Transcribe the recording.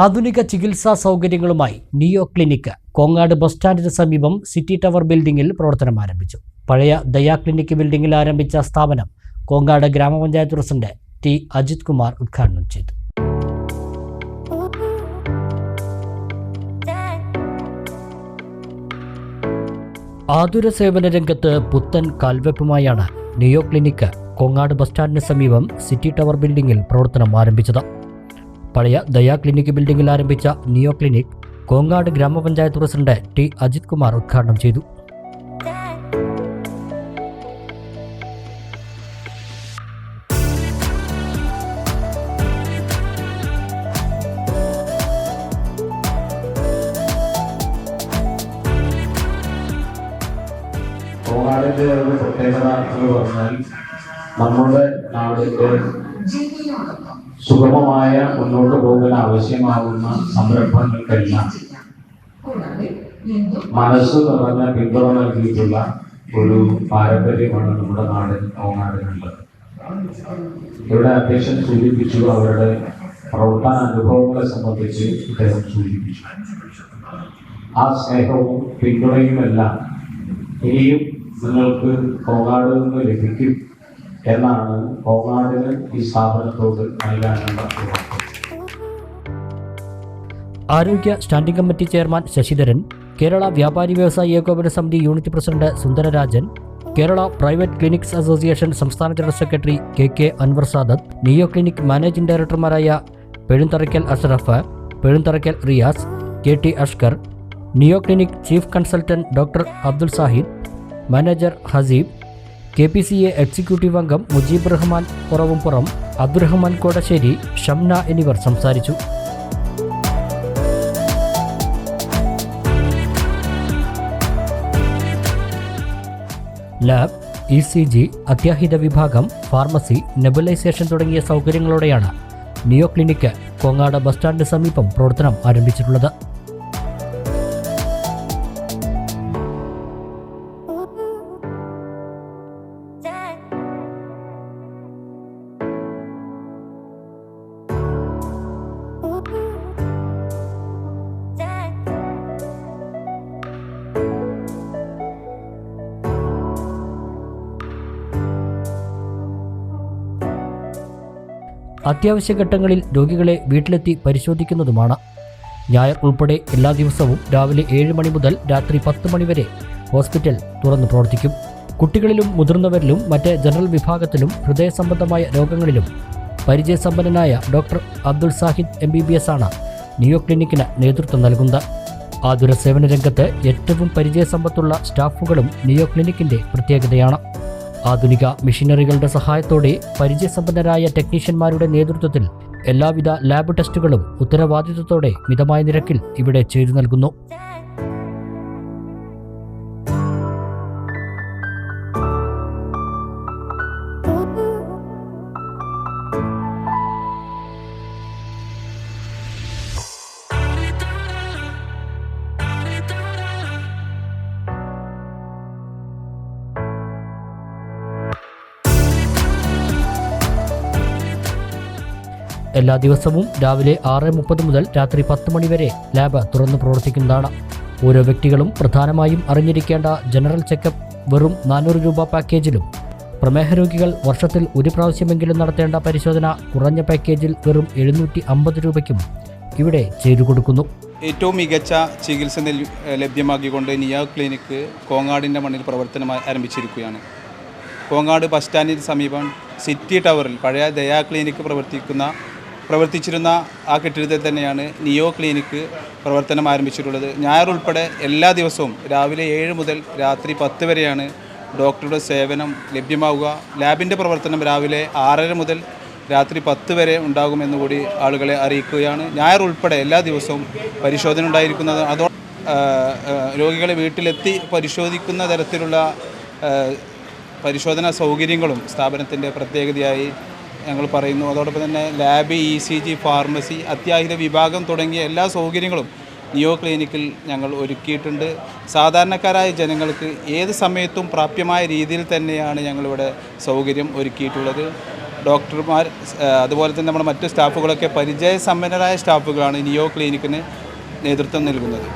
ആധുനിക ചികിത്സാ സൗകര്യങ്ങളുമായി നിയോ ക്ലിനിക് കോങ്ങാട് ബസ് സ്റ്റാൻഡിന് സമീപം സിറ്റി ടവർ ബിൽഡിംഗിൽ പ്രവർത്തനം ആരംഭിച്ചു. പഴയ ദയാ ക്ലിനിക് ബിൽഡിംഗിൽ ആരംഭിച്ച സ്ഥാപനം കോങ്ങാട് ഗ്രാമപഞ്ചായത്ത് പ്രസിഡന്റ് ടി അജിത് കുമാർ ഉദ്ഘാടനം ചെയ്തു. ആതുര സേവന രംഗത്ത് പുത്തൻ കാൽവെപ്പുമായാണ് നിയോ ക്ലിനിക് കോങ്ങാട് ബസ് സ്റ്റാൻഡിന് സമീപം സിറ്റി ടവർ ബിൽഡിംഗിൽ പ്രവർത്തനം ആരംഭിച്ചത്. പഴയ ദയാ ക്ലിനിക് ബിൽഡിംഗിൽ ആരംഭിച്ച നിയോ ക്ലിനിക് കോങ്ങാട് ഗ്രാമപഞ്ചായത്ത് പ്രസിഡന്റ് ടി അജിത് കുമാർ ഉദ്ഘാടനം ചെയ്തു. ഒരു പ്രത്യേകത എന്ന് പറഞ്ഞാൽ നമ്മുടെ നാടിന്റെ സുഗമമായ മുന്നോട്ട് പോകാൻ ആവശ്യമാകുന്ന സംരംഭങ്ങൾക്കെല്ലാം മനസ്സ് നിറഞ്ഞ പിന്തുണ നൽകിയിട്ടുള്ള ഒരു പാരമ്പര്യമാണ് നമ്മുടെ നാടിന് നാടിനുള്ളത്. ഇവിടെ അധ്യക്ഷൻ സൂചിപ്പിച്ചു അവരുടെ പ്രവർത്തന അനുഭവങ്ങളെ സംബന്ധിച്ച് അദ്ദേഹം സൂചിപ്പിച്ചു. ആ സ്നേഹവും പിന്തുണയുമെല്ലാം ഇനിയും നിങ്ങൾക്ക് കോങ്ങാട് നിന്ന് ലഭിക്കും. എന്നാണ് കോമാരകൻ ഈ സ്ഥാപനത്തോട് നൽകാനുള്ള ആരോഗ്യ standing committee chairman Sasidharan Kerala വ്യാപാരി വ്യവസായ ഏകോപന സമിതി unit president Sundararajan Kerala private clinics association സംസ്ഥാന general secretary K K Anwar Sadath Neo Clinic managing ഡയറക്ടർമാരായ Pezhuntharakkal Ashraf Pezhuntharakkal Riyas K T Ashkar Neo Clinic chief consultant doctor Abdul Sahid manager Haseeb K P C A executive അംഗം മുജീബ് റഹ്മാൻ പുറവുംപുറം അബ്ദുറഹ്മാൻ കോടശ്ശേരി ഷംന എന്നിവർ സംസാരിച്ചു. Lab E C G അത്യാഹിത വിഭാഗം pharmacy nebulisation തുടങ്ങിയ സൗകര്യങ്ങളോടെയാണ് Neo Clinic Kongad bus സ്റ്റാൻഡിന് സമീപം പ്രവർത്തനം ആരംഭിച്ചിട്ടുള്ളത്. അത്യാവശ്യ ഘട്ടങ്ങളിൽ രോഗികളെ വീട്ടിലെത്തി പരിശോധിക്കുന്നതുമാണ്. ഞായർ ഉൾപ്പെടെ എല്ലാ ദിവസവും രാവിലെ ഏഴ് മണി മുതൽ രാത്രി പത്ത് മണിവരെ ഹോസ്പിറ്റൽ തുറന്നു പ്രവർത്തിക്കും. കുട്ടികളിലും മുതിർന്നവരിലും മറ്റ് ജനറൽ വിഭാഗത്തിലും ഹൃദയ സംബന്ധമായ രോഗങ്ങളിലും പരിചയസമ്പന്നനായ doctor Abdul Sahid M B B S ആണ് ന്യൂയോ ക്ലിനിക്കിന് നേതൃത്വം നൽകുന്നത്. ആതുര സേവന രംഗത്ത് ഏറ്റവും പരിചയസമ്പത്തുള്ള സ്റ്റാഫുകളും ന്യൂയോ ക്ലിനിക്കിന്റെ പ്രത്യേകതയാണ്. ആധുനിക മെഷീനറികളുടെ സഹായത്തോടെ പരിചയസമ്പന്നരായ ടെക്നീഷ്യന്മാരുടെ നേതൃത്വത്തിൽ എല്ലാവിധ ലാബ് ടെസ്റ്റുകളും ഉത്തരവാദിത്വത്തോടെ മിതമായ നിരക്കിൽ ഇവിടെ ചെയ്തു നൽകുന്നു. എല്ലാ ദിവസവും രാവിലെ ആറ് മുപ്പത് മുതൽ രാത്രി പത്ത് മണി വരെ ലാബ് തുറന്നു പ്രവർത്തിക്കുന്നതാണ്. ഓരോ വ്യക്തികളും പ്രധാനമായും അറിഞ്ഞിരിക്കേണ്ട ജനറൽ ചെക്കപ്പ് വെറും നാനൂറ് രൂപ പാക്കേജിലും പ്രമേഹ രോഗികൾ വർഷത്തിൽ ഒരു പ്രാവശ്യമെങ്കിലും നടത്തേണ്ട പരിശോധന കുറഞ്ഞ പാക്കേജിൽ വെറും എഴുന്നൂറ്റി അമ്പത് രൂപയ്ക്കും ഇവിടെ ചെയ്തു കൊടുക്കുന്നു. ഏറ്റവും മികച്ച ചികിത്സ ലഭ്യമാക്കിക്കൊണ്ട് നിയ ക്ലിനിക്ക് കോങ്ങാടിന്റെ മണ്ണിൽ പ്രവർത്തനം ആരംഭിച്ചിരിക്കുകയാണ്. കോങ്ങാട് ബസ് സ്റ്റാൻഡിന് സമീപം സിറ്റി ടവറിൽ പഴയ ദയാ ക്ലിനിക്ക് പ്രവർത്തിക്കുന്ന പ്രവർത്തിച്ചിരുന്ന ആ കെട്ടിടത്തിൽ തന്നെയാണ് നിയോ ക്ലിനിക്ക് പ്രവർത്തനം ആരംഭിച്ചിട്ടുള്ളത്. ഞായർ ഉൾപ്പെടെ എല്ലാ ദിവസവും രാവിലെ ഏഴ് മുതൽ രാത്രി പത്ത് വരെയാണ് ഡോക്ടറുടെ സേവനം ലഭ്യമാവുക. ലാബിന്റെ പ്രവർത്തനം രാവിലെ ആറര മുതൽ രാത്രി പത്ത് വരെ ഉണ്ടാകുമെന്ന് കൂടി ആളുകളെ അറിയിക്കുകയാണ്. ഞായർ ഉൾപ്പെടെ എല്ലാ ദിവസവും പരിശോധന ഉണ്ടായിരിക്കുന്നത്. അതോ രോഗികളെ വീട്ടിലെത്തി പരിശോധിക്കുന്ന തരത്തിലുള്ള പരിശോധനാ സൗകര്യങ്ങളും സ്ഥാപനത്തിന്റെ പ്രത്യേകതയായി ഞങ്ങൾ പറയുന്നു. അതോടൊപ്പം തന്നെ lab E C G pharmacy അത്യാഹിത വിഭാഗം തുടങ്ങിയ എല്ലാ സൗകര്യങ്ങളും നിയോ ക്ലിനിക്കിൽ ഞങ്ങൾ ഒരുക്കിയിട്ടുണ്ട്. സാധാരണക്കാരായ ജനങ്ങൾക്ക് ഏത് സമയത്തും പ്രാപ്യമായ രീതിയിൽ തന്നെയാണ് ഞങ്ങളിവിടെ സൗകര്യം ഒരുക്കിയിട്ടുള്ളത്. ഡോക്ടർമാർ അതുപോലെ തന്നെ നമ്മുടെ മറ്റ് സ്റ്റാഫുകളൊക്കെ പരിചയസമ്പന്നരായ സ്റ്റാഫുകളാണ് നിയോ ക്ലിനിക്കിന് നേതൃത്വം നൽകുന്നത്.